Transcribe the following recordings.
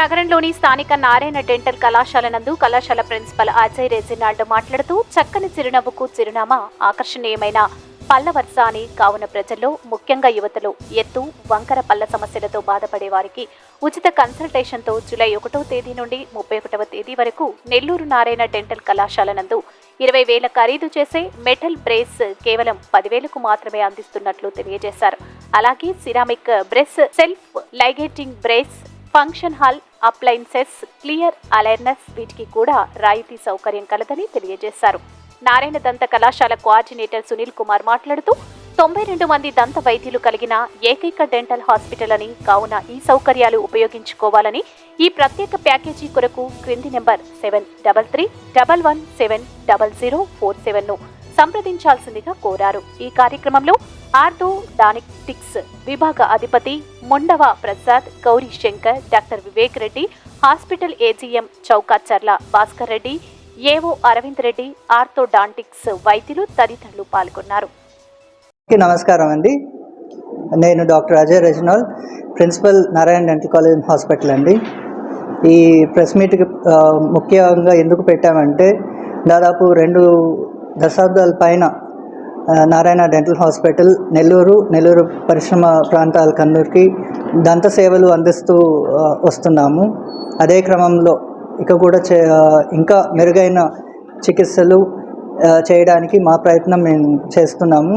నగరంలోని స్థానిక నారాయణ డెంటల్ కళాశాల నందు కళాశాల ప్రిన్సిపల్ అజయ్ రెజినాల్డ్ మాట్లాడుతూ చక్కని చిరునవ్వుకు చిరునామా ఆకర్షణీయమైన పళ్ళ వరుస అని కావున ప్రజల్లో ముఖ్యంగా యువతలో ఎత్తు వంకర పళ్ళ సమస్యలతో బాధపడే వారికి ఉచిత కన్సల్టేషన్తో జూలై ఒకటో తేదీ నుండి ముప్పై ఒకటవ తేదీ వరకు నెల్లూరు నారాయణ డెంటల్ కళాశాల నందు ఇరవై వేల ఖరీదు చేసే మెటల్ బ్రేస్ కేవలం పదివేలకు మాత్రమే అందిస్తున్నట్లు తెలియజేశారు. అలాగే ceramic brace self ligating brace functional appliances clear aligners వీటికి కూడా రాయితీ సౌకర్యం కలదని తెలియజేశారు. నారాయణ దంత కళాశాల కోఆర్డినేటర్ సునీల్ కుమార్ మాట్లాడుతూ తొంభై రెండు మంది దంత వైద్యులు కలిగిన ఏకైక డెంటల్ హాస్పిటల్ అని కావున ఈ సౌకర్యాలు ఉపయోగించుకోవాలని ఈ ప్రత్యేక ప్యాకేజీ కొరకు క్రింది number seven double three double one seven double zero four సెవెన్ను సంప్రదించాల్సిందిగా కోరారు. ఈ కార్యక్రమంలో ఆర్థో విభాగ అధిపతి Mondava Prasad Gowri Shankar doctor Vivek Reddy hospital AGM Chowkacharla Bhaskar Reddy AO Aravind Reddy orthodontics వైద్యులు తదితరులు పాల్గొన్నారు. నమస్కారం అండి. నేను doctor Ajay Reginald principal Narayana dental college hospital అండి. ఈ ప్రెస్ మీట్కి ముఖ్యంగా ఎందుకు పెట్టామంటే దాదాపు రెండు దశాబ్దాల పైన నారాయణ డెంటల్ హాస్పిటల్ నెల్లూరు నెల్లూరు పరిశ్రమ ప్రాంతాల కందరికి దంత సేవలు అందిస్తూ వస్తున్నాము. అదే క్రమంలో ఇక కూడా చే ఇంకా మెరుగైన చికిత్సలు చేయడానికి మా ప్రయత్నం మేము చేస్తున్నాము.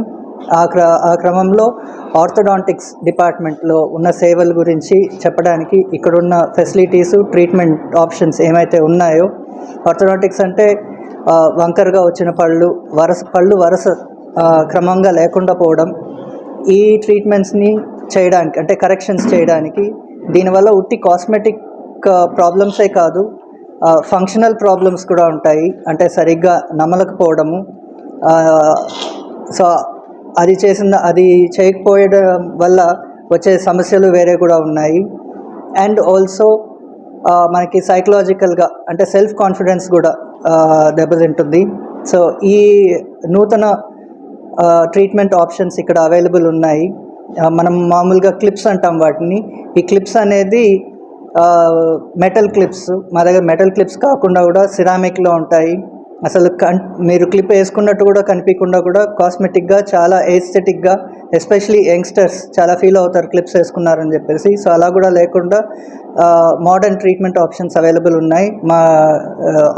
ఆ క్ర ఆ క్రమంలో ఆర్థోడాంటిక్స్ డిపార్ట్మెంట్లో ఉన్న సేవల గురించి చెప్పడానికి ఇక్కడున్న ఫెసిలిటీసు ట్రీట్మెంట్ ఆప్షన్స్ ఏమైతే ఉన్నాయో ఆర్థోడాంటిక్స్ అంటే వంకరగా వచ్చిన పళ్ళు వరస పళ్ళు వరస క్రమంగా లేకుండా పోవడం ఈ ట్రీట్మెంట్స్ని చేయడానికి అంటే కరెక్షన్స్ చేయడానికి దీనివల్ల ఉట్టి కాస్మెటిక్ ప్రాబ్లమ్సే కాదు ఫంక్షనల్ ప్రాబ్లమ్స్ కూడా ఉంటాయి. అంటే సరిగ్గా నమలకపోవడము సో అది చేసిన అది చేయకపోయడం వల్ల వచ్చే సమస్యలు వేరే కూడా ఉన్నాయి. అండ్ ఆల్సో మనకి సైకలాజికల్గా అంటే సెల్ఫ్ కాన్ఫిడెన్స్ కూడా దెబ్బతింటుంది. సో ఈ నూతన ట్రీట్మెంట్ ఆప్షన్స్ ఇక్కడ అవైలబుల్ ఉన్నాయి. మనం మామూలుగా క్లిప్స్ అంటాం వాటిని. ఈ క్లిప్స్ అనేది మెటల్ క్లిప్స్. మా దగ్గర మెటల్ క్లిప్స్ కాకుండా కూడా సిరామిక్లో ఉంటాయి. అసలు కన్ మీరు క్లిప్ వేసుకున్నట్టు కూడా కనిపించకుండా కూడా కాస్మెటిక్గా చాలా ఎస్థెటిక్గా ఎస్పెషలీ యంగ్స్టర్స్ చాలా ఫీల్ అవుతారు క్లిప్స్ వేసుకున్నారని చెప్పేసి. సో అలా కూడా లేకుండా మోడర్న్ ట్రీట్మెంట్ ఆప్షన్స్ అవైలబుల్ ఉన్నాయి మా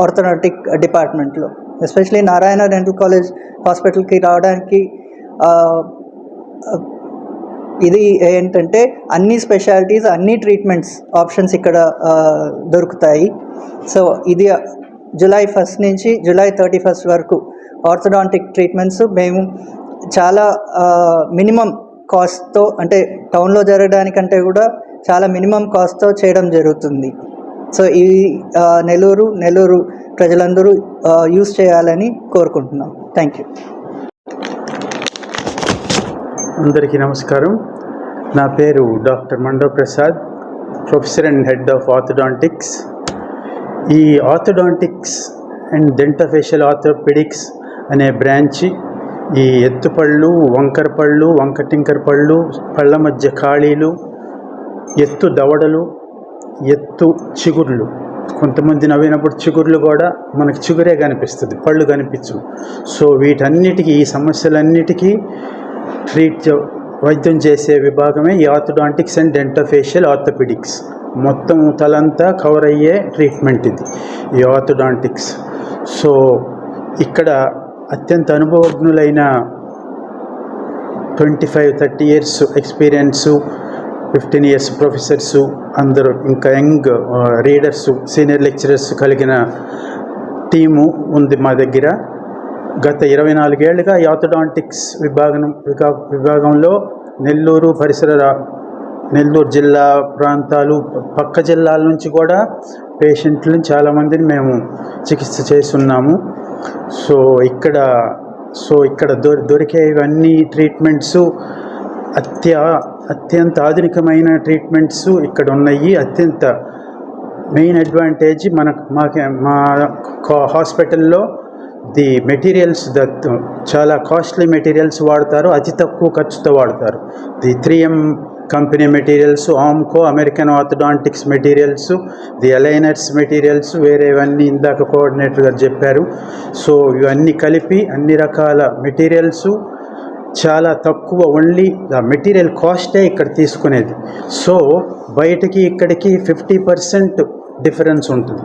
ఆర్థోనాటిక్ డిపార్ట్మెంట్లో ఎస్పెషలీ నారాయణ డెంటల్ కాలేజ్ హాస్పిటల్కి రావడానికి ఇది ఏంటంటే అన్ని స్పెషాలిటీస్ అన్ని ట్రీట్మెంట్స్ ఆప్షన్స్ ఇక్కడ దొరుకుతాయి. సో ఇది జూలై ఫస్ట్ నుంచి జూలై థర్టీ ఫస్ట్ వరకు ఆర్థోడాంటిక్ ట్రీట్మెంట్స్. మేము చాలా మినిమం కాస్ట్తో అంటే టౌన్లో జరగడానికంటే కూడా చాలా మినిమం కాస్ట్తో చేయడం జరుగుతుంది. సో ఈ నెల్లూరు నెల్లూరు ప్రజలందరూ యూస్ చేయాలని కోరుకుంటున్నాం. Thank you. అందరికీ నమస్కారం. నా పేరు doctor Mando Prasad professor and head of orthodontics. ఈ ఆర్థోడాంటిక్స్ అండ్ డెంటోఫేషియల్ ఆర్థోపెడిక్స్ అనే బ్రాంచి ఈ ఎత్తుపళ్ళు వంకర పళ్ళు వంకటింకర పళ్ళు పళ్ళ మధ్య ఖాళీలు ఎత్తు దవడలు ఎత్తు చిగుర్లు. కొంతమంది నవ్వినప్పుడు చిగుర్లు కూడా మనకి చిగురే కనిపిస్తుంది పళ్ళు కనిపించు సో వీటన్నిటికీ ఈ సమస్యలన్నిటికీ ట్రీట్ వైద్యం చేసే విభాగమే ఈ ఆర్థోడాంటిక్స్ అండ్ డెంటోఫేషియల్ ఆర్థోపెడిక్స్. మొత్తం తలంతా కవర్ అయ్యే ట్రీట్మెంట్ ఇది ఈ ఆర్థోడాంటిక్స్ సో ఇక్కడ అత్యంత అనుభవజ్ఞులైన twenty five thirty years experience fifteen years professors అందరూ ఇంకా యంగ్ రీడర్స్ సీనియర్ లెక్చరర్స్ కలిగిన టీము ఉంది మా దగ్గర. గత ఇరవై నాలుగేళ్ళుగా యాథడాంటిక్స్ విభాగం విభాగంలో నెల్లూరు పరిసర నెల్లూరు జిల్లా ప్రాంతాలు పక్క జిల్లాల నుంచి కూడా పేషెంట్లను చాలామందిని మేము చికిత్స చేస్తున్నాము. సో ఇక్కడ సో ఇక్కడ దొరి దొరికే ఇవన్నీ ట్రీట్మెంట్స్ అత్య అత్యంత ఆధునికమైన ట్రీట్మెంట్స్ ఇక్కడ ఉన్నాయి అత్యంత మెయిన్ అడ్వాంటేజ్ మన మాకే మా హాస్పిటల్లో ది మెటీరియల్స్ దట్ చాలా కాస్ట్లీ మెటీరియల్స్ వాడతారు అతి తక్కువ ఖర్చుతో వాడతారు. The three M company materials Amco American orthodontics materials the aligners materials వేరేవన్నీ ఇందాక కోఆర్డినేటర్ గారు చెప్పారు. సో ఇవన్నీ కలిపి అన్ని రకాల మెటీరియల్స్ చాలా తక్కువ ఓన్లీ ఆ మెటీరియల్ కాస్టే ఇక్కడ తీసుకునేది. సో బయటకి ఇక్కడికి ఫిఫ్టీ పర్సెంట్ డిఫరెన్స్ ఉంటుంది.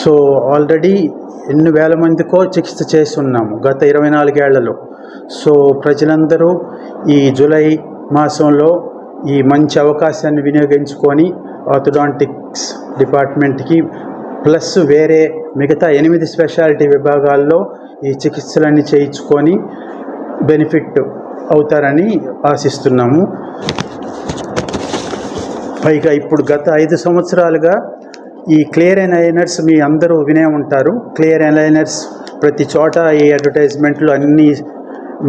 సో ఆల్రెడీ ఎన్ని వేల మందికో చికిత్స చేస్తున్నాము గత ఇరవై నాలుగేళ్ళలో సో ప్రజలందరూ ఈ జూలై మాసంలో ఈ మంచి అవకాశాన్ని వినియోగించుకొని ఆర్థోడాంటిక్స్ డిపార్ట్మెంట్కి ప్లస్ వేరే మిగతా ఎనిమిది స్పెషాలిటీ విభాగాల్లో ఈ చికిత్సలన్నీ చేయించుకొని బెనిఫిట్ అవుతారని ఆశిస్తున్నాము. పైగా ఇప్పుడు గత ఐదు సంవత్సరాలుగా ఈ క్లియర్ అలైనర్స్ మీ అందరూ వినే ఉంటారు. క్లియర్ అలైనర్స్ ప్రతి చోట ఈ అడ్వర్టైజ్మెంట్లు అన్నీ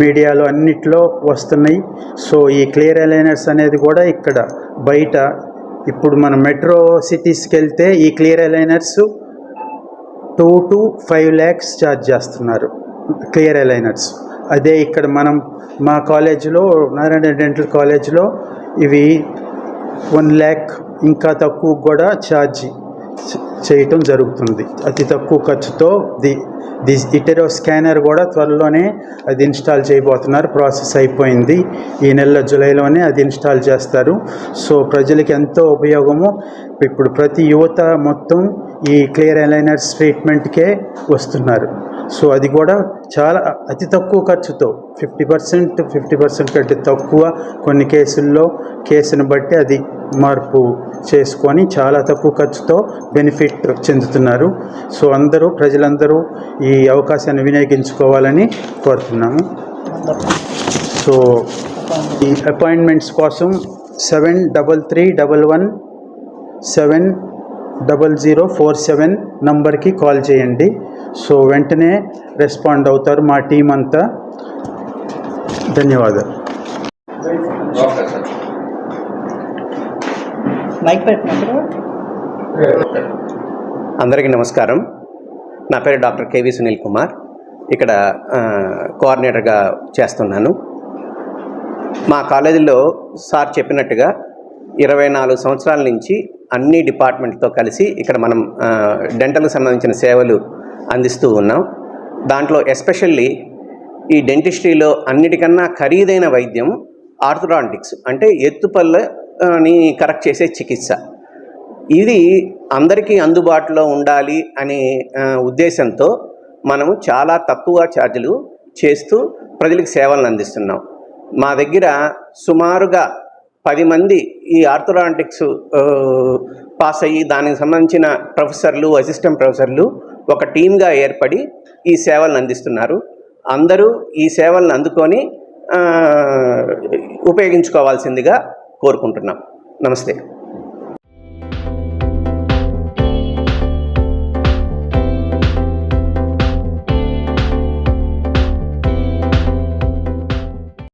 మీడియాలో అన్నిట్లో వస్తున్నాయి. సో ఈ క్లియర్ అలైనర్స్ అనేది కూడా ఇక్కడ బయట. ఇప్పుడు మన మెట్రో సిటీస్కి వెళ్తే ఈ clear aligners two to five lakhs charge చేస్తున్నారు. క్లియర్ అలైనర్స్ అదే ఇక్కడ మనం మా కాలేజీలో నారాయణ డెంటల్ కాలేజీలో ఇవి వన్ ల్యాక్ ఇంకా తక్కువ కూడా ఛార్జ్ చేయటం జరుగుతుంది. అతి తక్కువ ఖర్చుతో ది దిస్ ఇటెరో స్కానర్ కూడా త్వరలోనే అది ఇన్స్టాల్ చేయబోతున్నారు. ప్రాసెస్ అయిపోయింది. ఈ నెల జూలైలోనే అది ఇన్స్టాల్ చేస్తారు. సో ప్రజలకి ఎంతో ఉపయోగము. ఇప్పుడు ప్రతి యువత మొత్తం ఈ క్లియర్ అలైనర్స్ ట్రీట్మెంట్కే వస్తున్నారు. సో అది కూడా చాలా అతి తక్కువ ఖర్చుతో ఫిఫ్టీ పర్సెంట్ ఫిఫ్టీ పర్సెంట్ కంటే తక్కువ కొన్ని కేసుల్లో కేసును బట్టి అది మార్పు చేసుకొని చాలా తక్కువ ఖర్చుతో బెనిఫిట్ చెందుతున్నారు. సో అందరూ ప్రజలందరూ ఈ అవకాశాన్ని వినియోగించుకోవాలని కోరుతున్నాము. సో ఈ అపాయింట్మెంట్స్ కోసం seven double three double one seven double zero four seven నంబర్కి కాల్ చేయండి. సో వెంటనే రెస్పాండ్ అవుతారు మా టీం అంతా. ధన్యవాదాలు. అందరికీ నమస్కారం. నా పేరు డాక్టర్ కేవి సునీల్ కుమార్. ఇక్కడ కోఆర్డినేటర్గా చేస్తున్నాను. మా కాలేజీలో సార్ చెప్పినట్టుగా ఇరవై నాలుగు సంవత్సరాల నుంచి అన్ని డిపార్ట్మెంట్తో కలిసి ఇక్కడ మనం డెంటల్కి సంబంధించిన సేవలు అందిస్తూ ఉన్నాం. దాంట్లో ఎస్పెషల్లీ ఈ డెంటిస్ట్రీలో అన్నిటికన్నా ఖరీదైన వైద్యం ఆర్థోడాంటిక్స్ అంటే ఎత్తుపల్లని కరెక్ట్ చేసే చికిత్స. ఇది అందరికీ అందుబాటులో ఉండాలి అనే ఉద్దేశంతో మనము చాలా తక్కువ ఛార్జీలు చేస్తూ ప్రజలకు సేవలను అందిస్తున్నాం. మా దగ్గర సుమారుగా పది మంది ఈ ఆర్థోడాంటిక్స్ పాస్ అయ్యి దానికి సంబంధించిన ప్రొఫెసర్లు అసిస్టెంట్ ప్రొఫెసర్లు ఒక టీమ్గా ఏర్పడి ఈ సేవలను అందిస్తున్నారు. అందరూ ఈ సేవలను అందుకొని ఉపయోగించుకోవాల్సిందిగా కోరుకుంటున్నాం. నమస్తే.